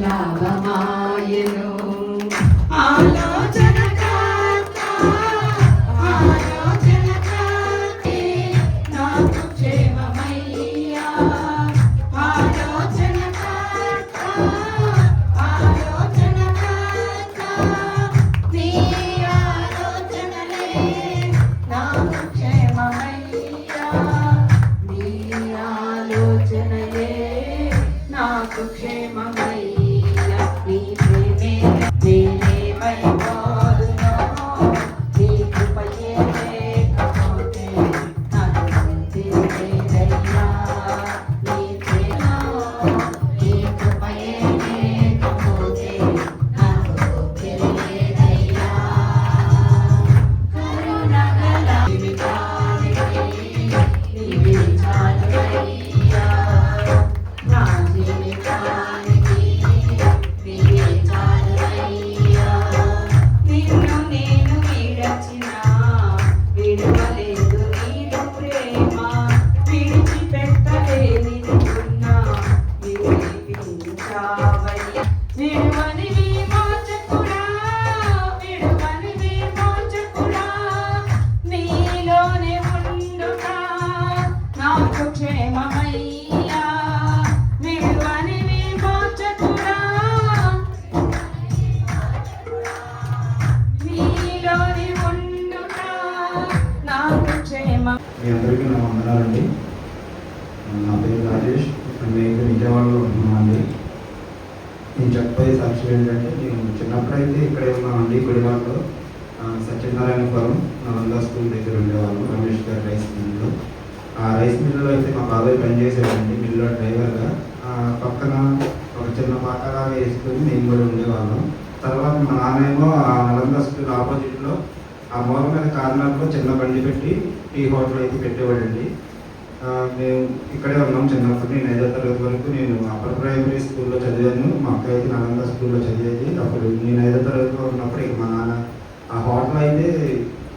లాభమాయను మీ అందరికీ నా వందనాలండి. నా పేరు రాజేష్. ఇప్పుడు మేము విజయవాడలో ఉంటున్నామండి నేను చెప్పబోయే సాక్షి ఏంటంటే నేను చిన్నప్పుడైతే ఇక్కడే ఉన్నామండి గుడివాడలో. సత్యనారాయణపురం నలంద స్కూల్ దగ్గర ఉండేవాళ్ళు రమేష్ గారి రైస్ రైస్ మిల్లులో అయితే మా బాబాయ్ పనిచేసేవాడండి మిల్లులో డ్రైవర్గా. పక్కన ఒక చిన్న పాకలాగా వేసుకొని మేము కూడా ఉండేవాళ్ళం. తర్వాత మా నాన్నేమో ఆ నలంద స్కూల్ ఆపోజిట్లో ఆ మూల మీద కార్నర్లో చిన్న బండి పెట్టి టీ హోటల్ అయితే పెట్టేవాడండి. మేము ఇక్కడే ఉన్నాం చిన్నప్పుడు నేను ఐదో తరగతి వరకు నేను అప్పర్ ప్రైమరీ స్కూల్లో చదివాను మా అక్క అయితే నలంద స్కూల్లో చదివేది. అప్పుడు నేను ఐదో తరగతిలో ఉన్నప్పుడు ఇక మా నాన్న ఆ హోటల్ అయితే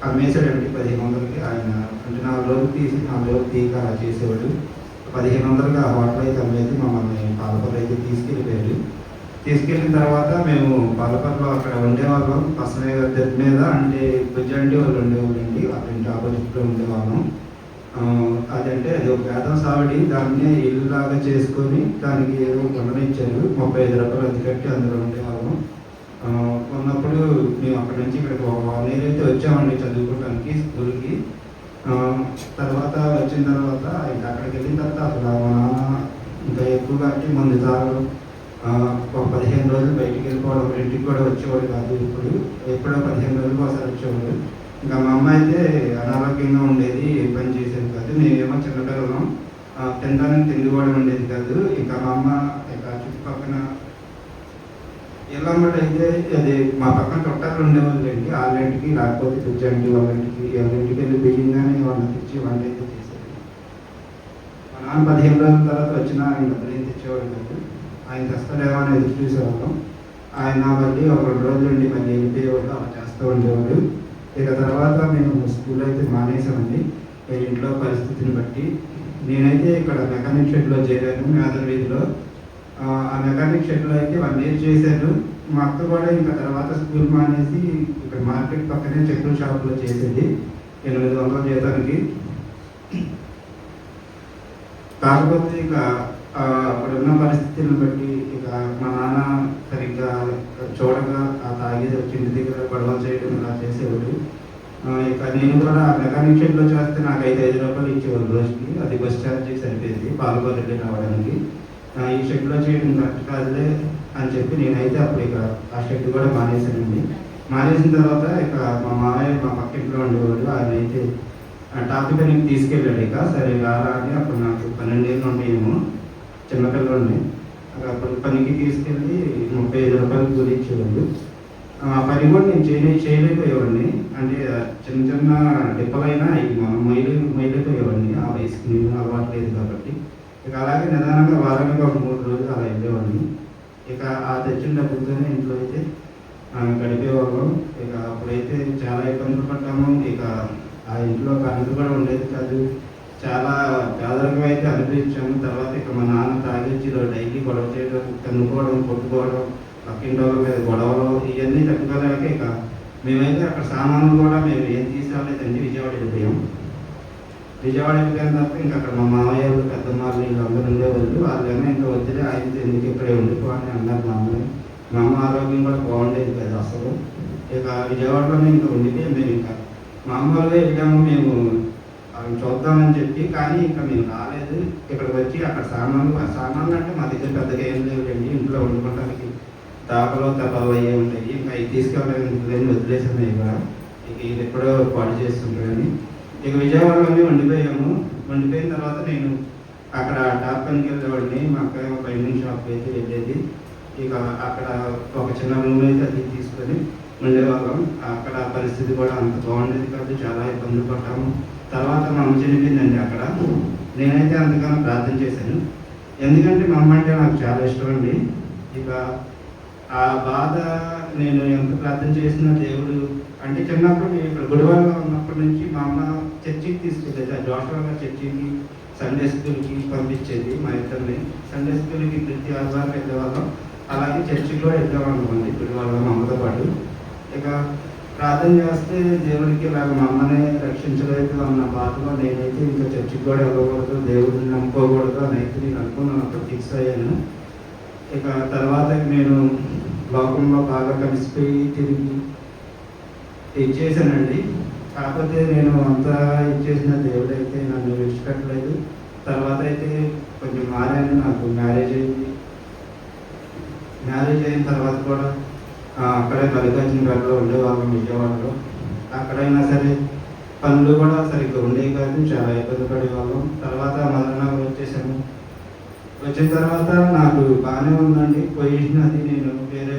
అమ్మేశాడండి పదిహేను వందలకి. ఆయన అంటే లోపు తీసి నాలుగు లోపు తీయక అలా చేసేవాడు పదిహేను వందలకి ఆ హోటల్ అయితే అమ్మేది మమ్మల్ని పాలపర్రు అయితే తీసుకెళ్ళిపోయాడు తీసుకెళ్ళిన తర్వాత మేము పాలపర్రులో అక్కడ ఉండేవాళ్ళం పసనే దగ్గర మీద అంటే పుజ్జండి వాళ్ళు ఉండేవాళ్ళండి వాళ్ళ ఆపోజిట్లో ఉండేవాళ్ళం. అదంటే అది ఒక వేదం సావిడి. దాన్ని ఇల్లు లాగా చేసుకొని దానికి ఏదో ఉండనిచ్చారు ముప్పై ఐదు రూపాయలు అది కట్టి అందులో ఉండేవాళ్ళం. ఉన్నప్పుడు మేము అక్కడి నుంచి ఇక్కడికి ఒక వన్ ఇయర్ అయితే వచ్చామండి చదువుకోవడానికి స్కూల్కి. తర్వాత వచ్చిన తర్వాత ఇంకా అక్కడికి వెళ్ళిన తర్వాత అసలు మా నాన్న ఇంకా ఎక్కువగా అంటే ముందు సార్లు ఒక పదిహేను రోజులు బయటికి వెళ్ళిపోవడం ఇంటికి కూడా వచ్చేవాడు కాదు ఇప్పుడు. ఎప్పుడో పదిహేను రోజులకు ఒకసారి వచ్చేవాడు. ఇంకా మా అమ్మ అయితే అనారోగ్యంగా ఉండేది ఏ పని చేసేది కాదు. మేమేమో చిన్నపిల్లలం. ఆ, తినడానికి తిండి కూడా ఉండేది కాదు. ఇంకా మా అమ్మ ఎల్లమ్మటి అయితే అది మా పక్కన చుట్టాలు ఉండేవాళ్ళండి వాళ్ళింటికి లేకపోతే తెచ్చండి వాళ్ళింటికి ఎవరింటికి వెళ్ళి బియ్యం వాళ్ళని తెచ్చి వంట అయితే చేసేది. మా నాన్న పదిహేను రోజుల తర్వాత వచ్చిన ఆయన డబ్బులు ఏం తెచ్చేవాడు కాదు. ఆయన తెస్తలేమో అని ఎదురు చూసేవాళ్ళం. ఆయన మళ్ళీ ఒక రెండు రోజులు ఉండి మళ్ళీ వెళ్ళిపోయేవాళ్ళు అలా చేస్తూ ఉండేవాడు. ఇక తర్వాత మేము స్కూల్ అయితే మానేసామండి. ఇంట్లో పరిస్థితిని బట్టి నేనైతే ఇక్కడ మెకానిక్ షెడ్లో చేరాను. మేదల వీధిలో ఆ మెకానిక్ మెకానిక్ షెడ్లో అయితే వన్ ఇయర్ చేశాను మా అక్క కూడా ఇంకా తర్వాత స్కూల్ మానేసి ఇక్కడ మార్కెట్ పక్కనే చెక్కుల షాప్లో చేసేది. ఎనిమిది వందల జీతానికి కాకపోతే ఇక ఆ, అప్పుడున్న పరిస్థితులను బట్టి ఇక మా నాన్న సరిగ్గా చూడగా ఆ తాగేది వచ్చింది. దగ్గర గొడవలు చేయడం ఇలా చేసేవాడు. ఇక నేను కూడా మెకానిక్ షెడ్లో చేస్తే నాకు ఐదు ఐదు రూపాయలు ఇచ్చేవాళ్ళు రోజుకి. అది బస్ ఛార్జ్ సరిపోయింది. పాలకొల్లు రావడానికి. ఈ షెడ్లో చేయడం కరెక్ట్ కాదులే అని చెప్పి నేనైతే అప్పుడు ఇక ఆ షెడ్ కూడా మానేశానండి. మానేసిన తర్వాత ఇక మా మామయ్య మా పక్కింట్లో ఉండేవాళ్ళు ఆయన అయితే టాపీ పనికి తీసుకెళ్ళాడు ఇక. సరే రారా అని అప్పుడు నాకు పన్నెండేళ్ళు ఉండేమో చిన్నపిల్లని అప్పుడు పనికి తీసుకెళ్ళి ముప్పై ఐదు రూపాయలు కూలి ఇచ్చేవాళ్ళు ఆ పని కూడా నేను చేయలే చేయలేకపోయేవాడిని. అంటే చిన్న చిన్న డిప్పలైనా మొయ్యలే మొయ్యలేకపోయేవాడిని ఆ వయసుకి నేను అలవాటు లేదు కాబట్టి. ఇక అలాగే నిదానంగా వారానికి ఒక మూడు రోజులు అలా వెళ్ళేవాడిని. ఇక ఆ తెచ్చిన డబ్బులతోనే ఇంట్లో అయితే గడిపేవాళ్ళం. ఇక అప్పుడైతే చాలా ఇబ్బందులు పడ్డాము. ఇక ఆ ఇంట్లో కరెంటు కూడా ఉండేది కాదు. చాలా పేదరికం అయితే అనిపించాము తర్వాత ఇక మా నాన్న తాగించి డైలీ గొడవ చేయడం తన్నుకోవడం కొట్టుకోవడం పక్కింటి వాళ్ళ మీద గొడవలు ఇవన్నీ తట్టుకోలేక ఇక మేమైతే అక్కడ సామాన్లు కూడా మేము ఏం తీసుకురాలేదండి విజయవాడ వెళ్ళిపోయాము విజయవాడ వెళ్ళిన తర్వాత ఇంకా అక్కడ మా మామయ్య వాళ్ళు పెద్దమ్మ వాళ్ళు వీళ్ళందరూ ఉండేవాళ్ళు. వాళ్ళేమో ఇంకా వద్దులే ఆయన ఎందుకు ఇక్కడే ఉండిపోవాలని అన్నారు మా అమ్మాయి మా అమ్మ ఆరోగ్యం కూడా బాగుండేది కదా అసలు. ఇక విజయవాడలోనే ఇంకా ఉండితే మేము ఇంకా. మామూలుగా వెళ్ళాము మేము చూద్దామని చెప్పి కానీ ఇంకా మేము రాలేదు. ఇక్కడికి వచ్చి అక్కడ సామాన్లు సామాన్లు అంటే మా దగ్గర పెద్దగా ఏం లేవులేండి. ఇంట్లో వండుకోవడానికి తాపలో తపాలు అయ్యే ఉంటాయి. ఇంకా అవి తీసుకెళ్ళడానికి వదిలేసాము ఇక ఇక ఇది ఎప్పుడో పాడు చేస్తుంటారని. ఇక విజయవాడలోనే వండిపోయాము. వండిపోయిన తర్వాత నేను అక్కడ టాప్ పనికి వెళ్ళేవాడిని. మా అక్క ఒక బైండింగ్ షాప్ అయితే వెళ్ళేది. ఇక అక్కడ ఒక చిన్న రూమ్ అయితే అది తీసుకొని ఉండేవాళ్ళం. అక్కడ పరిస్థితి కూడా అంత బాగుండేది కాదు చాలా ఇబ్బందులు పడ్డాము. తర్వాత మా అమ్మ చనిపోయిందండి అక్కడ నేనైతే అంతగానో ప్రార్థన చేశాను. ఎందుకంటే మా అమ్మ అంటే నాకు చాలా ఇష్టం అండి. ఇక ఆ బాధ నేను ఎంత ప్రార్థన చేసినా దేవుడు అంటే చిన్నప్పుడు నేను ఇక్కడ గుడివాడలో ఉన్నప్పటి నుంచి మా అమ్మ చర్చికి తీసుకెళ్ళేది ఆ జోషువా చర్చికి సండే స్కూల్కి పంపించేది మా ఇద్దరిని. సండే స్కూల్కి ప్రతి ఆదివారం వెళ్ళేవాళ్ళం అలాగే చర్చికి కూడా వెళ్ళేవాళ్ళం అండి గుడివాడలో మా అమ్మతో పాటు. ఇక ప్రార్థన చేస్తే దేవుడికి ఇలాగ మా అమ్మనే రక్షించలేదు అన్న బాధలో నేనైతే ఇంకా చర్చికి కూడా వెళ్ళకూడదు దేవుడిని నమ్ముకోకూడదు అని అయితే నేను అనుకున్నాను అప్పుడు ఫిక్స్ అయ్యాను. ఇక తర్వాత నేను లోకంలో బాగా కలిసిపోయి తిరిగి ఇచ్చేసానండి. కాకపోతే నేను అంతా ఇచ్చేసిన దేవుడు అయితే నన్ను విడిచిపెట్టలేదు. తర్వాత అయితే కొంచెం మారాను నాకు మ్యారేజ్ అయింది. మ్యారేజ్ అయిన తర్వాత కూడా అక్కడే మల్లికార్జున గారిలో ఉండేవాళ్ళం విజయవాడలో. అక్కడైనా సరే పనులు కూడా సరిగ్గా ఉండేవి కాదు చాలా ఇబ్బంది పడేవాళ్ళం. తర్వాత మదనగర్ వచ్చేసాము వచ్చిన తర్వాత నాకు బాగానే ఉందండి. పొజిషన్ అది నేను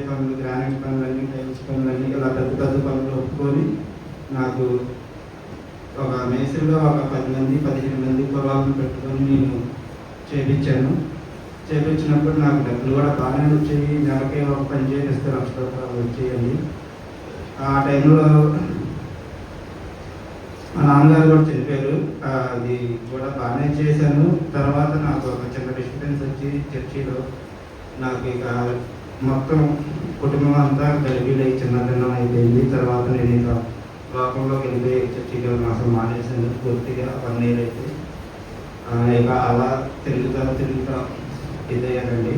పనులు గ్రానైట్ పనులన్నీ టైల్స్ పనులన్నీ ఇలా పెద్ద పెద్ద పనులు ఒప్పుకొని నాకు ఒక మేస్త్రిలో ఒక పది మంది పదిహేను మంది పొలాలను పెట్టుకొని నేను చేపించాను. చేపించినప్పుడు నాకు డబ్బులు కూడా బాగానే వచ్చాయి. నెలకే ఒక పని చేపిస్తే లక్ష రూపాయలు వచ్చేయండి ఆ టైంలో మా నాన్నగారు కూడా చనిపోయారు అది కూడా బాగానే చేశాను. తర్వాత నాకు ఒక చిన్న డిస్టర్బెన్స్ వచ్చి చర్చిలో నాకు ఇక మొత్తం కుటుంబం అంతా గలిబిలై చిన్న భిన్నం అయిపోయింది. తర్వాత నేను ఇంకా లోకంలోకి వెళ్ళిపోయి చర్చికి అసలు మానేసాను పూర్తిగా వన్ ఇయర్ అయితే ఇక అలా తిరుగుతా తిరుగుతా ఇదయ్యానండి.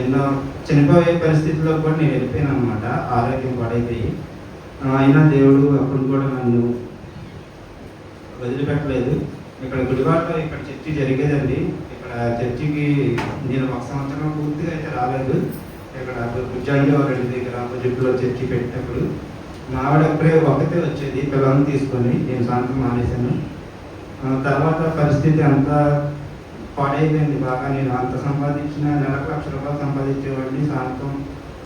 ఎన్నో చనిపోయే పరిస్థితిలో కూడా నేను వెళ్ళిపోయాను అనమాట ఆరోగ్యం పాడైపోయి. అయినా దేవుడు అప్పుడు కూడా నన్ను వదిలిపెట్టలేదు. ఇక్కడ గుడివాడలో ఇక్కడ చర్చి జరిగేదండి. చర్చికి నేను ఒక సంవత్సరం పూర్తిగా అయితే రాలేదు. ఇక్కడ గుజ్జాంగి దగ్గర ఆపోజిట్లో చర్చి పెట్టినప్పుడు మా ఆవిడ అప్పుడే ఒకతే వచ్చేది పిల్లల్ని తీసుకొని నేను సాయంత్రం మానేశాను. తర్వాత పరిస్థితి అంతా పాడైపోయింది. బాగా నేను అంత సంపాదించిన నెలకు లక్ష రూపాయలు సంపాదించేవాడిని. సాయంత్రం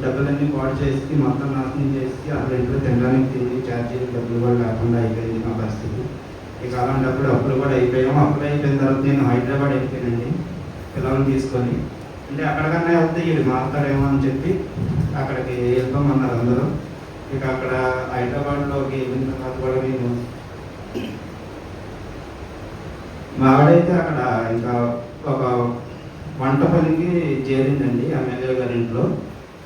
డబ్బులన్నీ పాడు చేసి మొత్తం నాశనం చేసి అసలు ఇంట్లో తినడానికి తిరిగి ఛార్జీలు డబ్బులు కూడా లేకుండా అయిపోయింది మా పరిస్థితి. ఇక అలాంటప్పుడు అప్పులు కూడా అయిపోయాము అప్పులు అయిపోయిన తర్వాత నేను హైదరాబాద్ వెళ్ళిపోయానండి. పిల్లల్ని తీసుకొని. అంటే అక్కడికన్నా వెళ్తే వీళ్ళు మారుతారేమో అని చెప్పి అక్కడికి వెళ్తామన్నారు అందరూ. ఇక అక్కడ హైదరాబాద్లోకి వెళ్ళిన తర్వాత కూడా నేను మా ఆవిడైతే అక్కడ ఇంకా ఒక వంట పనికి చేరిందండి ఎమ్మెల్యే గారి ఇంట్లో.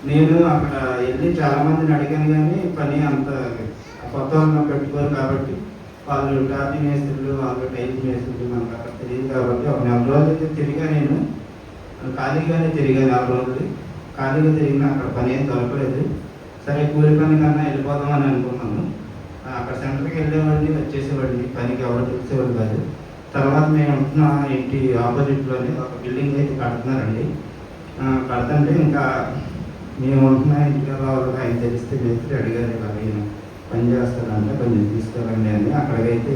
నేను అక్కడ వెళ్ళి చాలా మందిని అడిగాను కానీ పని అంత కొత్త పెట్టుకోరు కాబట్టి వాళ్ళు టాపీ మేస్త్రులు వాళ్ళు టైల్స్ మేస్త్రులు మనకు అక్కడ తెలియదు కాబట్టి ఒక నెల రోజులు అయితే తిరిగా నేను ఖాళీగానే తిరిగా నెల రోజులు. ఖాళీగా తిరిగిన అక్కడ పని ఏం దొరకలేదు. సరే కూలి పని కన్నా వెళ్ళిపోదాం అని అనుకున్నాను. అక్కడ సెంటర్కి వెళ్ళేవాడిని వచ్చేసేవాడిని. పనికి ఎవరు తెలిసేవాడు కాదు. తర్వాత మేము ఉంటున్న ఇంటి ఆపోజిట్లోనే ఒక బిల్డింగ్ అయితే కడుతున్నారండి. కడుతుంటే ఇంకా మేము ఉంటున్న ఇంటికి వాళ్ళు ఆయన తెలిస్తే మేస్త్రి అడిగారు ఇలా నేను పని చేస్తానంటే కొంచెం తీసుకురండి అని అక్కడికైతే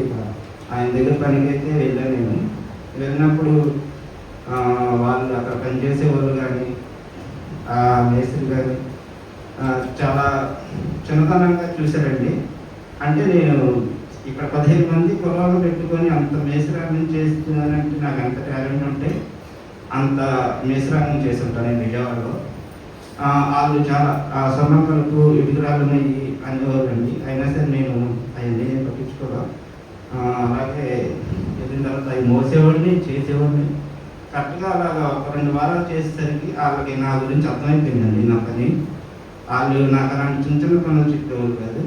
ఆయన దగ్గర పనికైతే వెళ్ళాను నేను. వెళ్ళినప్పుడు వాళ్ళు అక్కడ పనిచేసే వాళ్ళు కానీ ఆ మేస్త్రి కానీ చాలా చిన్నతనంగా చూశారండి. అంటే నేను ఇక్కడ పదిహేను మంది కులాలు పెట్టుకొని అంత మేసరాగం చేస్తున్నానంటే నాకు ఎంత టాలెంట్ ఉంటే అంత మేసరాగం చేసి ఉంటాను నేను విజయవాడలో. వాళ్ళు చాలా ఆ ఎదురాలున్నాయి కలుపు ఇటుకురాలు అనేవారండి అయినా సరే నేను అవన్నీ ఏం పట్టించుకోగా అలాగే వెళ్ళిన తర్వాత అవి మోసేవాడిని చేసేవాడిని. కరెక్ట్గా అలాగా ఒక రెండు వారాలు చేసేసరికి వాళ్ళకి నా గురించి అర్థమైపోయిందండి నా పని. వాళ్ళు నాకు అలాంటి చిన్న చిన్న పనులు చెప్పేవాళ్ళు కాదు.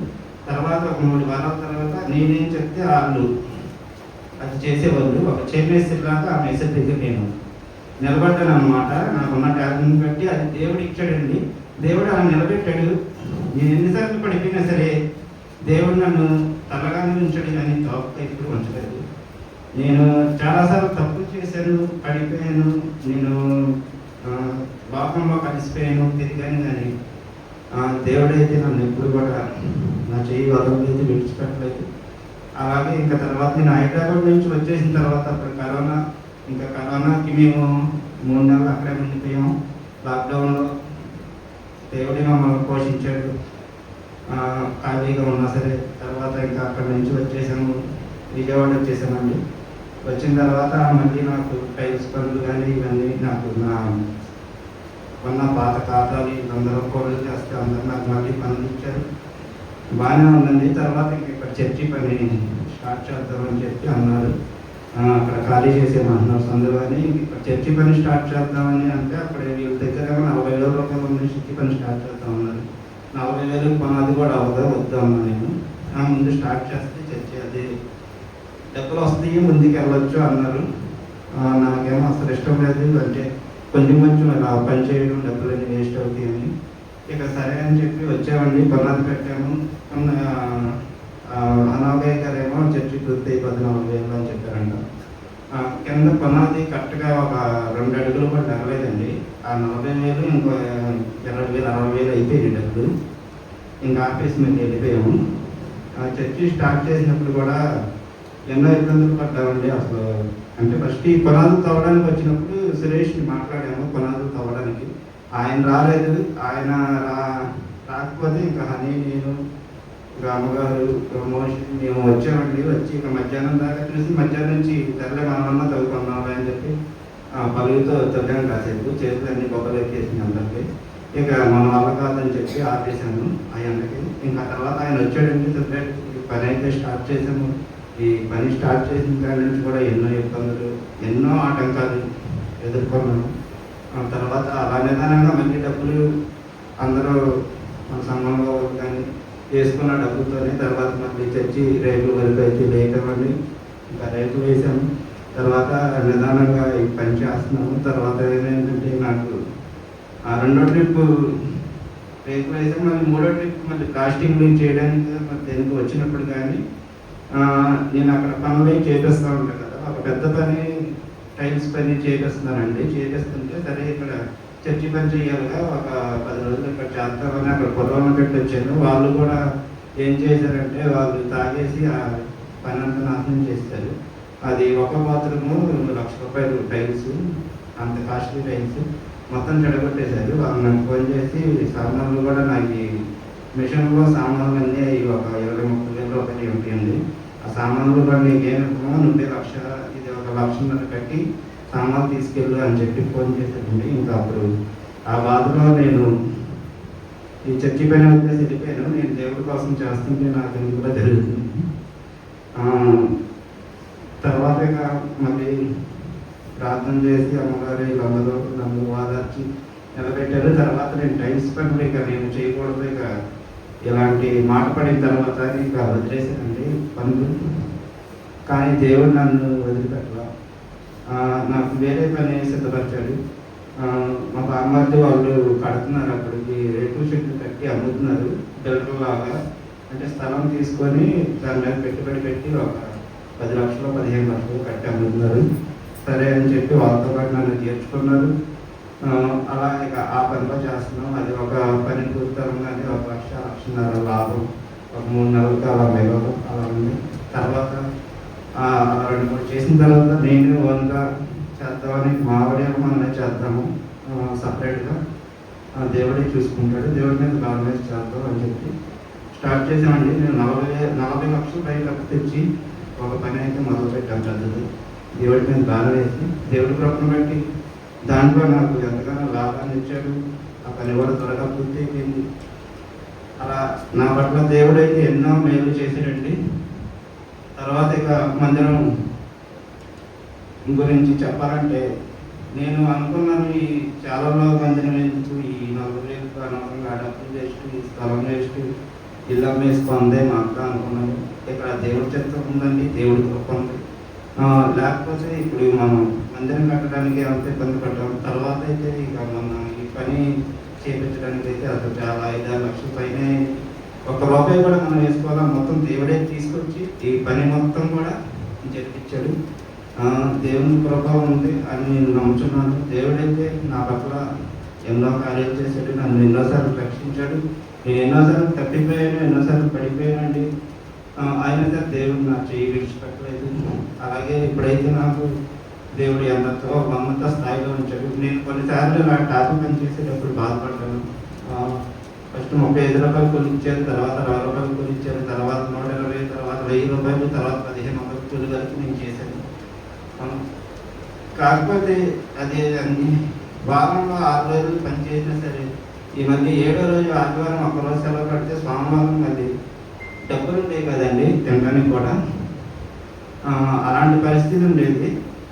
తర్వాత ఒక మూడు వారాల తర్వాత నేనేం చెప్తే వాళ్ళు అది చేసేవాళ్ళు. ఒక చేమేసి లాగా ఆ మెసేజ్ దగ్గర నేను నిలబడ్డాను అనమాట నాకున్న టాలెంట్ బట్టి అది దేవుడు ఇచ్చాడండి. దేవుడు అలా నిలబెట్టాడు. నేను ఎన్నిసార్లు పడిపోయినా సరే దేవుడు నన్ను తలగానే ఉంచాడు కానీ తోక ఎప్పుడు ఉంచలేదు. నేను చాలాసార్లు తప్పు చేశాను పడిపోయాను నేను ఆ, లోకంలో కలిసిపోయాను తిరిగాను కానీ దేవుడైతే నన్ను ఎప్పుడు కూడా నా చెయ్యి వదలలేదు విడిచిపెట్టలేదు. అలాగే ఇంకా తర్వాత నేను హైదరాబాద్ నుంచి వచ్చేసిన తర్వాత అప్పుడు కరోనా ఇంకా కరోనాకి మేము మూడు నెలలు అక్కడే ఉండిపోయాం లాక్డౌన్లో దేవుడే మమ్మల్ని పోషించాడు. ఖాళీగా ఉన్నా సరే తర్వాత ఇంకా అక్కడి నుంచి వచ్చేసాము. విజయవాడ వచ్చేసామండి. వచ్చిన తర్వాత మళ్ళీ నాకు టైల్స్ పనులు కానీ ఇవన్నీ నాకు నా ఉన్న పాత ఖాతాలు అందరూ కోళ్ళు చేస్తే అందరూ నాకు మళ్ళీ పనులు ఇచ్చారు. బాగానే ఉందండి. తర్వాత ఇంక ఇక్కడ చర్చి పని స్టార్ట్ చేద్దామని చెప్పి అన్నారు. అక్కడ ఖాళీ చేసేయమంటున్నారు సందులో అని చర్చి పని స్టార్ట్ చేద్దామని అంటే అక్కడ వీళ్ళ దగ్గర నలభై వేల రూపాయలు ఉంది చర్చి పని స్టార్ట్ చేద్దామన్నారు నలభై వేలు పని కూడా అవదా వద్దామన్నా నేను. ఆ, ముందు స్టార్ట్ చేస్తే చర్చి అది డబ్బులు వస్తాయి ముందుకు వెళ్ళొచ్చు అన్నారు నాకేమో అసలు ఇష్టం లేదు అంటే కొంచెం కొంచెం ఇలా పని చేయడం డబ్బులు అన్ని వేస్ట్ అవుతాయని. ఇక సరే అని చెప్పి వచ్చామండి పునాది పెట్టాము. ఉన్న, గారేమో చర్చి పూర్తి పద్నాలుగు వేలు అని చెప్పారంట. కింద పునాది కరెక్ట్గా ఒక రెండు అడుగులు కూడా నెరవేదండి ఆ నలభై వేలు ఇంకో ఇరవై వేలు అరవై వేలు అయిపోయింది డబ్బులు. ఇంకా ఆఫీస్ మీద వెళ్ళిపోయాము. ఆ చర్చి స్టార్ట్ చేసినప్పుడు కూడా ఎన్నో ఇబ్బందులు పడ్డామండి అసలు. అంటే ఫస్ట్ ఈ పునాదులు తవ్వడానికి వచ్చినప్పుడు సురేష్ని మాట్లాడాము పునాదులు తవ్వడానికి. ఆయన రాలేదు ఆయన రా రాకపోతే ఇంకా హనీ నేను రామగారు అమ్మగారు మేము వచ్చామండి. వచ్చి ఇక మధ్యాహ్నం దాకా చూసి మధ్యాహ్నం నుంచి తెల్ల మనమన్నా చదువుకున్నాము అని చెప్పి ఆ, పలుగుతో చదివాం కాసేపు. అన్ని బొబ్బలు ఎక్కేసింది అందరికి. ఇక మన వల్ల కాదని చెప్పి ఆపేసాను ఆయనకి ఇంకా తర్వాత ఆయన వచ్చాడండి సెపరేట్ పని అయితే స్టార్ట్ చేసాము ఈ పని స్టార్ట్ చేసిన కాడి నుంచి కూడా ఎన్నో ఇబ్బందులు ఎన్నో ఆటంకాలు ఎదుర్కొన్నాము తర్వాత అలా నిదానంగా మళ్ళీ డబ్బులు అందరూ మన సంఘంలో కానీ వేసుకున్న డబ్బుతోనే తర్వాత మళ్ళీ తెచ్చి రైతు వరకు అయితే లేకమండి ఇంకా రైతు వేసాము. తర్వాత నిదానంగా ఈ పని చేస్తున్నాము. తర్వాత ఏమైందంటే నాకు ఆ రెండో ట్రిప్ రైతు వేసాము. మళ్ళీ మూడో ట్రిప్ మళ్ళీ కాస్టింగ్ చేయడానికి మరి దేనికి వచ్చినప్పుడు కానీ నేను అక్కడ పనులు చేపిస్తూ ఉంటాను కదా. ఒక పెద్ద పని టైల్స్ పని చేపిస్తున్నానండి. చేపిస్తుంటే సరే ఇక్కడ చర్చి పని చేయాలిగా ఒక పది రోజులు ఇక్కడ చేస్తామని అక్కడ పొలం పెట్టి వచ్చాను వాళ్ళు కూడా ఏం చేశారంటే వాళ్ళు తాగేసి ఆ పని అంతా నాశనం చేస్తారు అది ఒక బాత్రూము రెండు లక్ష రూపాయలు టైల్స్ అంత కాస్ట్లీ టైల్స్ మొత్తం చెడగొట్టేశారు. వాళ్ళు నాకు ఫోన్ చేసి సామాన్లు కూడా నాకు మిషన్లో సామాన్లు అన్నీ అవి ఒక ఇరవై ముప్పై వేల రూపాయలు ఉంటాయండి ఆ సామాన్లు కూడా నీకేం ఇవ్వమో? నువ్వే లక్ష ఇది ఒక లక్షన్నర కట్టి సామాన్లు తీసుకెళ్ళు అని చెప్పి ఫోన్ చేశాడండి. ఇంకా అప్పుడు ఆ బాధలో నేను ఈ చర్చి పైన వెళ్ళిపోయాను. నేను దేవుడి కోసం చేస్తుంటే నాకు కూడా జరుగుతుంది. ఆ, తర్వాత మళ్ళీ ప్రార్థన చేసి అమ్మగారు వీళ్ళందరూ నన్ను వాదార్చి నిలబెట్టారు. తర్వాత నేను టైం స్పెండ్ ఇక నేను చేయకూడదు. ఇక ఇలాంటి మాట పడిన తర్వాత ఇక వదిలేసానండి పనులు కానీ దేవుడు నన్ను వదిలిపెట్టలా. నాకు వేరే పని సిద్ధపరచాలి మా బామ్మర్ది వాళ్ళు కడుతున్నారు అక్కడికి రేకుల చెట్లు కట్టి అమ్ముతున్నారు లాగా. అంటే స్థలం తీసుకొని దాని మీద పెట్టుబడి పెట్టి ఒక పది లక్షలు పదిహేను లక్షలు కట్టి అమ్ముతున్నారు. సరే అని చెప్పి వాళ్ళతో పాటు నన్ను చేర్చుకున్నారు. అలా ఇక ఆ పనిలో చేస్తున్నాం. అది ఒక పని పూర్తవగానే ఒక లక్ష లక్షన్నర లాభం. ఒక మూడు నెలలకు అలా మిగలదు అలా ఉంది. తర్వాత రెండు మూడు చేసిన తర్వాత నేను ఓన్గా చేద్దామని మావిడే మనం చేద్దాము సపరేట్గా. దేవుడే చూసుకుంటాడు దేవుడి మీద గవర్నమెంట్ చేద్దాం అని చెప్పి స్టార్ట్ చేసామండి నేను నలభై నలభై లక్షలు పైకి అప్పు తెచ్చి ఒక పని అయితే మొదలుపెట్టాను పెద్దది దేవుడి మీద బాగా వేసి దేవుడి కృపను బట్టి దాంట్లో నాకు ఎంతగానో లాభాన్ని ఇచ్చాడు. ఆ పని కూడా త్వరగా పూర్తి అయిపోయింది అలా నా పట్ల దేవుడైతే ఎన్నో మేలు చేశాడండి. తర్వాత ఇక మందిరం గురించి చెప్పాలంటే నేను అనుకున్నాను ఈ చాలా మందిరం ఎందుకు? ఈ నలుగురు ఎందుకు అనవసరంగా డబ్బులు ఈ స్థలం వేస్ట్ ఇల్లు అమ్మేసుకుందే మా అక్క అనుకున్నాను. ఇక్కడ దేవుడి చెత్త ఉందండి దేవుడి కృప ఉంది. లేకపోతే ఇప్పుడు మనం మందిరం కట్టడానికి అంత ఇబ్బంది పడ్డాం. తర్వాత అయితే ఇక మన ఈ పని చేపించడానికి అయితే అసలు చాలా ఐదారు లక్షల పైన ఒక రూపాయి కూడా మనం వేసుకోవాలా? మొత్తం దేవుడే తీసుకొచ్చి ఈ పని మొత్తం కూడా జరిపించాడు. దేవుని ప్రభావం ఉంది అని నేను నమ్ముతున్నాను దేవుడైతే నా పట్ల ఎన్నో కార్యాలు చేశాడు. నన్ను ఎన్నోసార్లు రక్షించాడు. నేను ఎన్నోసార్లు తప్పిపోయాను ఎన్నోసార్లు పడిపోయానండి. ఆయన దేవుడు నా చేయి విడిచిపెట్టలేదు. అలాగే ఇప్పుడైతే నాకు దేవుడు ఎంతతో ఉన్నత స్థాయిలో ఉంచాడు. నేను కొన్నిసార్లు నా టాపిక్ పని చేసేటప్పుడు బాధపడ్డాను. ఫస్ట్ ముప్పై ఐదు రూపాయలు కొనిచ్చారు తర్వాత అరవై రూపాయలు కొనిచ్చారు తర్వాత నూట ఇరవై తర్వాత వెయ్యి రూపాయలు తర్వాత పదిహేను రూపాయలు తొలి వరకు నేను చేశాను. కాకపోతే అది అన్ని వారంలో ఆరు రోజులు పనిచేసినా సరే ఈ మధ్య ఏడో రోజు ఆదివారం ఒక రోజు సెలవు పడితే సోమవారం మళ్ళీ డబ్బులు ఉండేవి కదండి తినడానికి కూడా. అలాంటి పరిస్థితి ఉండేది.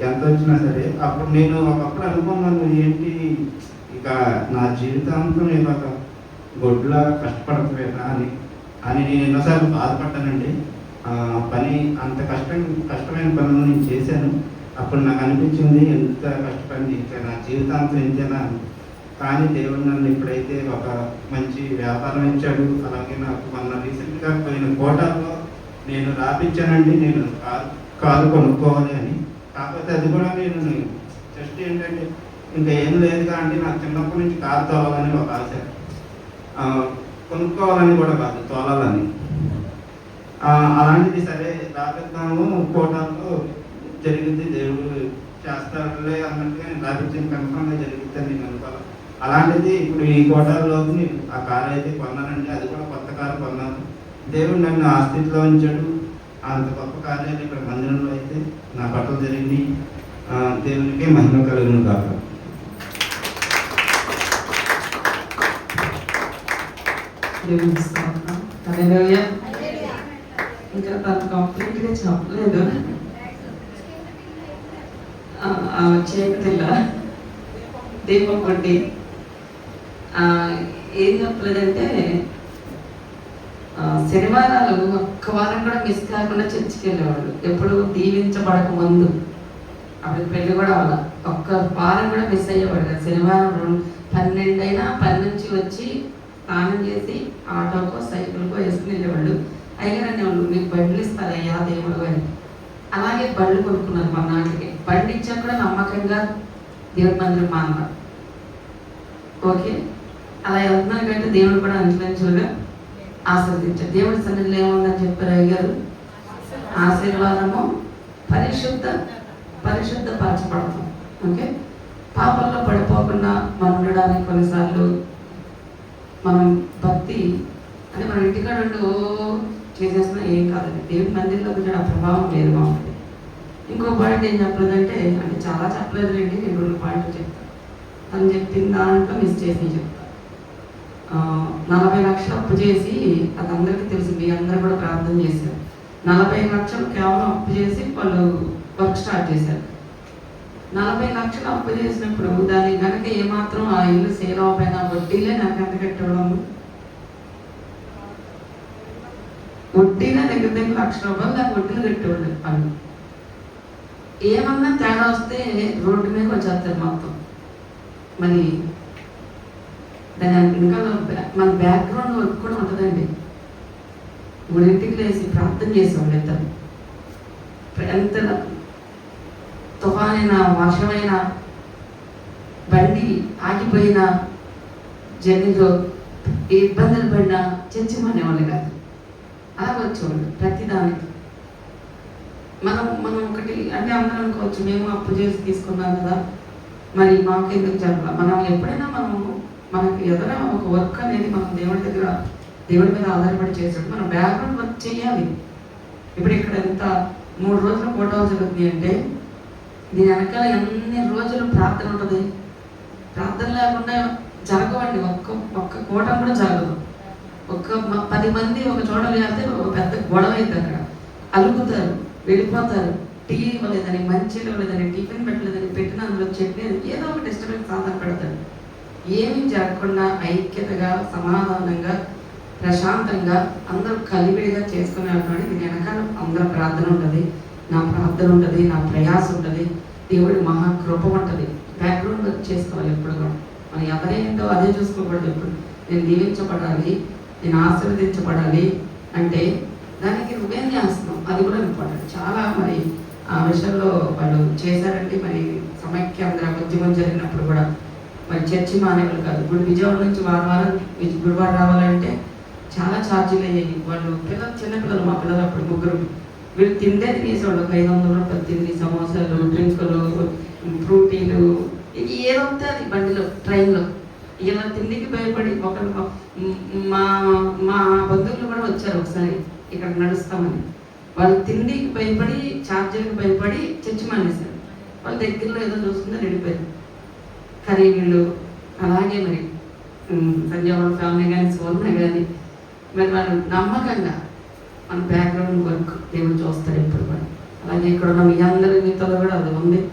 ఎంత వచ్చినా సరే అప్పుడు నేను ఒకప్పుడు అనుకున్నాను ఏంటి ఇక నా జీవితాంతం నేను ఒక గొడ్లా కష్టపడకపోయినా అని. అని నేను ఎన్నోసార్లు బాధపడ్డానండి. పని అంత కష్టం కష్టమైన పనులు నేను చేశాను. అప్పుడు నాకు అనిపించింది ఎంత కష్టపడి నా జీవితాంతం ఎంతైనా కానీ దేవుడు నన్ను ఇప్పుడైతే ఒక మంచి వ్యాపారం ఇచ్చాడు అలాగే నాకు మొన్న రీసెంట్గా పోయిన కోటాల్లో నేను రాపించానండి నేను కారు కారు కొనుక్కోవాలి అని. కాకపోతే అది కూడా నేను జస్ట్ ఏంటంటే ఇంకా ఏం లేదుగా అంటే నాకు చిన్నప్పటి నుంచి కారు తోవాలని ఒక ఆశ. కొనుక్కోవాలని కూడా కాదు తోలాలని. అలాంటిది సరే రాపిద్దాము కోటాలో జరిగింది దేవుడు చేస్తాడులే అన్నట్టుగా నేను రాపించింది కన్ఫర్మ్గా జరిగిద్ది అని నేను అనుకోవాలి. అలాంటిది ఇప్పుడు ఈ కోటాల్లో ఆ కారు అయితే కొన్నానండి అది కూడా కొత్త కారు కొన్నాను. దేవుడు నన్ను ఆ స్థితిలో ఉంచాడు. అంత గొప్ప కార్యాలు ఇక్కడ మందిరంలో అయితే నా పట్ల జరిగింది దేవునికి మహిమ కలుగును కాక దేవుని స్తోత్రం. ఇంకా తను కంప్లీట్గా చెప్పలేదు చేతిల్ల దీపం కొట్టి. ఏం చెప్పలేదంటే శనివారాలు ఒక్క వారం కూడా మిస్ కాకుండా చర్చికి వెళ్ళేవాళ్ళు. ఎప్పుడు దీవించబడక ముందు. అప్పుడు పెళ్ళి కూడా అవ్వాల. ఒక్క వారం కూడా మిస్ అయ్యేవాడు కదా. శనివారం పన్నెండు అయినా పని నుంచి వచ్చి స్నానం చేసి ఆటోకో సైకిల్కో వేసుకుని వెళ్ళేవాళ్ళు. అయ్యారు అనేవాళ్ళు మీకు బండ్లు ఇస్తారయ్యా దేవుడు అని. అలాగే బండ్లు కొనుక్కున్నారు మన నాటికి బండి ఇచ్చా కూడా నమ్మకంగా దేవుడి మందిరం మా అన్న ఓకే? అలా వెళ్తున్నారు కంటే దేవుడు కూడా అంచులంచులుగా ఆస్వాదించారు దేవుడి సన్నిధిలో ఏముందని చెప్పారు అయ్యారు ఆశీర్వాదము పరిశుద్ధ పరిశుద్ధ పరచబడతాం ఓకే? పాపంలో పడిపోకుండా మనం ఉండడానికి కొన్నిసార్లు మనం భక్తి అంటే మన ఇంటికాడ ఉండి ఓ చేసేస్తున్నా ఏం కాదండి. దేవుడి మందిరంలో ఆ ప్రభావం లేదు బాగుంటుంది. ఇంకో పాయింట్ ఏం చెప్పలేదంటే అంటే చాలా చెప్పలేదులేండి నేను రెండు పాయింట్లు చెప్తాను తను చెప్పిన దాంట్లో మిస్ చేసి చెప్తాను నలభై లక్షలు అప్పు చేసి అది అందరికీ తెలుసు మీ అందరూ కూడా ప్రార్థన చేశారు. నలభై లక్షలు కేవలం అప్పు చేసి వాళ్ళు వర్క్ స్టార్ట్ చేశారు. నలభై లక్షలు అప్పు చేసినప్పుడు దాని కనుక ఏమాత్రం ఆ ఇల్లు సేల్ అవ్వకపోయినా వడ్డీలే నాకు ఎంత కట్టడం వడ్డీనే దగ్గర దగ్గర లక్ష రూపాయలు దాని వడ్డీలు కట్టేవాళ్ళు వాళ్ళు ఏమన్నా తేడా వస్తే రోడ్డు మీద వచ్చేస్తారు మొత్తం. మరి దాని ఇంకా మన బ్యాక్గ్రౌండ్ వర్క్ కూడా ఉంటుందండి. మూడింటికి లేసి ప్రార్థన చేసేవాళ్ళు ఇద్దరు. ఎంత తుఫానైన వర్షమైనా బండి ఆగిపోయిన జర్నీలో ఏ ఇబ్బందులు పడినా చర్చి కాదు. అలా వచ్చేవాళ్ళు ప్రతిదానికి. మనం మనం ఒకటి అంటే అందరం అనుకోవచ్చు మేము అప్పు చేసి తీసుకున్నాం కదా మరి మాకు ఎందుకు చెప్పాలి మనం ఎప్పుడైనా మనం మనకు ఎదుర ఒక వర్క్ అనేది మనం దేవుడి దగ్గర దేవుడి మీద ఆధారపడి చేసాడు మనం బ్యాక్గ్రౌండ్ వర్క్ చేయాలి. ఇప్పుడు ఇక్కడ ఎంత మూడు రోజులు ఫోటోలు జరుగుతుంది అంటే దీని వెనకాల ఎన్ని రోజులు ప్రార్థన ఉంటుంది? ప్రార్థన లేకుండా జరగవండి. ఒక్క ఒక్క కూటం కూడా జరగదు. ఒక్క పది మంది ఒక చోట లేకపోతే ఒక పెద్ద గొడవ అయితే అక్కడ. అలుగుతారు వెళ్ళిపోతారు టీ ఇవ్వలేదని మంచి ఇవ్వలేదని టిఫిన్ పెట్టలేదని పెట్టిన అందులో చట్నీ ఏదో ఒక డిస్టర్బెన్స్ సాధన పెడతాడు ఏమీ జరగకుండా ఐక్యతగా సమాధానంగా ప్రశాంతంగా అందరూ కలివిడిగా చేసుకునే వాడిని దీని వెనకాల అందరూ ప్రార్థన ఉంటుంది. నా ప్రార్థన ఉంటుంది నా ప్రయాస ఉంటుంది దేవుడి మహాకృప ఉంటుంది. బ్యాక్గ్రౌండ్ వర్క్ చేసుకోవాలి ఎప్పుడు కూడా. మనం ఎవరేంటో అదే చూసుకోకూడదు ఎప్పుడు. నేను దీవించబడాలి నేను ఆశీర్వదించబడాలి అంటే దానికి నువ్వేం చేస్తున్నావు? అది కూడా ఇంపార్టెంట్ చాలా మరి ఆ విషయంలో వాళ్ళు చేశారంటే మరి సమైక్యాంధ్ర ఉద్యమం జరిగినప్పుడు కూడా మరి చర్చి మానేవాళ్ళు కాదు. ఇప్పుడు విజయవాడ నుంచి వారం వారం గుడివాడ రావాలంటే చాలా ఛార్జీలు అయ్యాయి. వాళ్ళు పిల్లలు చిన్న పిల్లలు మా పిల్లలు అప్పుడు ముగ్గురు వీళ్ళు తిందే తినేసేవాళ్ళు. ఒక ఐదు వందల రూపాయలు తిండి సమోసాలు డ్రింకులు ఫ్రూటీలు ఇది అది బండిలో ట్రైన్లో. ఇలా తిండికి భయపడి ఒకరు మా మా బంధువులు కూడా వచ్చారు ఒకసారి ఇక్కడ నడుస్తామని. వాళ్ళు తిండికి భయపడి ఛార్జర్కి భయపడి చచ్చి మానేశారు. వాళ్ళ దగ్గరలో ఏదో చూస్తుందో నిండిపోయారు. కానీ వీళ్ళు అలాగే మరి సంజయ్ వాళ్ళ ఫ్యామిలీ కానీ సోదన కానీ మరి వాళ్ళు నమ్మకంగా మన బ్యాక్గ్రౌండ్ వర్క్ దేవుడు చూస్తారు ఎప్పుడు కూడా. అలాగే ఇక్కడ ఉన్న మీ అందరి మీతో కూడా అది ఉంది.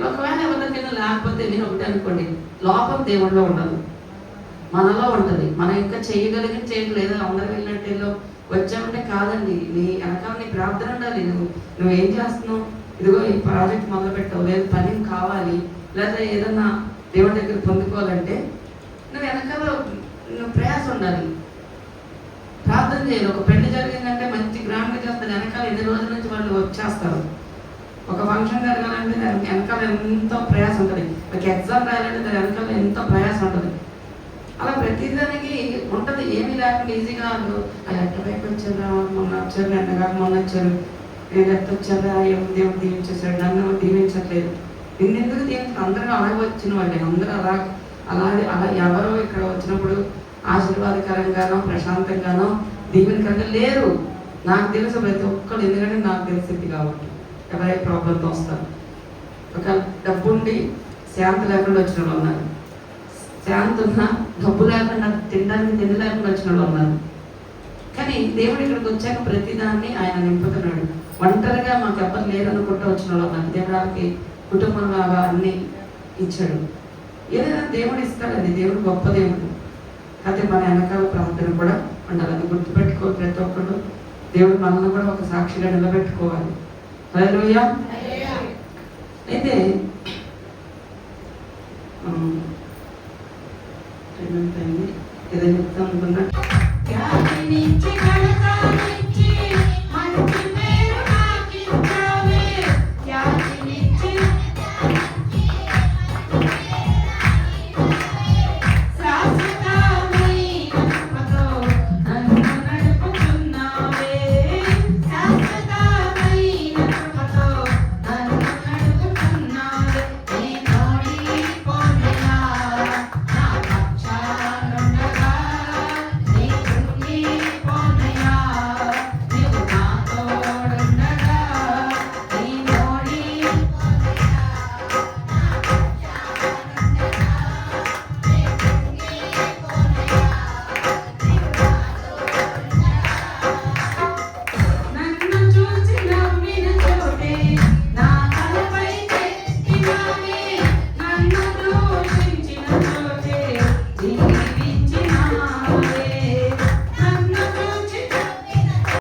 ఒకవేళ ఎవరికైనా లేకపోతే నేను ఒకటి అనుకోండి లోపం దేవుడిలో ఉండదు. మనలో ఉంటుంది. మనం ఇంకా చేయగలిగిన చేయట్లేదు అందరూ వెళ్ళినట్టేలో వచ్చామంటే కాదండి. నీ వెనకాల నీ ప్రార్థన ఉండాలి. నువ్వు నువ్వేం చేస్తున్నావు? ఇదిగో ఈ ప్రాజెక్ట్ మొదలు పెట్టావు. లేదు పని కావాలి. లేదా ఏదన్నా దేవుడి దగ్గర పొందుకోవాలంటే నువ్వు వెనకాల నువ్వు ప్రయాస ఉండాలి. ప్రార్థన చేయాలి. ఒక పెళ్ళి జరిగిందంటే మంచి గ్రాండ్గా చేస్తారు వెనకాల ఎన్ని రోజుల నుంచి వాళ్ళు వచ్చేస్తారు? ఒక ఫంక్షన్ జరగాలంటే దానికి వెనకాల ఎంతో ప్రయాస ఉంటుంది. ఒక ఎగ్జామ్ రాయాలంటే దాని వెనకాల ఎంతో ప్రయాస ఉంటుంది. అలా ప్రతిదానికి ఉంటుంది. ఏమీ లేకుండా ఈజీగా వాళ్ళు అది ఎట్ట పైకి వచ్చారా? మొన్న వచ్చారు నిన్న కాక మొన్న వచ్చారు. నేను ఎట్ట వచ్చారా? ఏమి దేవుడు దీవించేసాడు నన్ను దీవించట్లేదు. నిన్నెందుకు దీవించారు అందరూ అలాగే వచ్చిన వాళ్ళే. అందరూ అలా అలాగే అలా ఎవరో ఇక్కడ వచ్చినప్పుడు ఆశీర్వాదకరంగానో ప్రశాంతంగానో దీవెనకరంగా లేరు. నాకు తెలుసు ప్రతి ఒక్కరు ఎందుకంటే నాకు తెలిసింది కాబట్టి. ఎవరై ప్రాబ్లంతో వస్తారు. ఒక డబ్బు ఉండి శాంతి లేకుండా వచ్చిన వాళ్ళు ఉన్నారు. శాంతి ఉన్నా డబ్బు లేకుండా తినడానికి తిండి లేకుండా వచ్చిన వాళ్ళు ఉన్నారు. కానీ దేవుడు ఇక్కడికి వచ్చాక ప్రతిదాన్ని ఆయన నింపుతున్నాడు. ఒంటరిగా మాకు ఎవరు లేరనుకుంటూ వచ్చిన వాళ్ళు ఉన్నారు. దేవుడు వాళ్ళకి కుటుంబం అన్ని ఇచ్చాడు. ఏదైనా దేవుడు ఇస్తాడండి దేవుడు గొప్ప దేవుడు. అయితే మన వెనకాల ప్రార్థన కూడా ఉండాలని గుర్తుపెట్టుకో ప్రతి ఒక్కరు దేవుడు మనల్ని కూడా ఒక సాక్షిగా నిలబెట్టుకోవాలి. హల్లెలూయా. అయితే ఉమ్, ఏమంటే ఏదో చెప్తాం అనుకున్నా?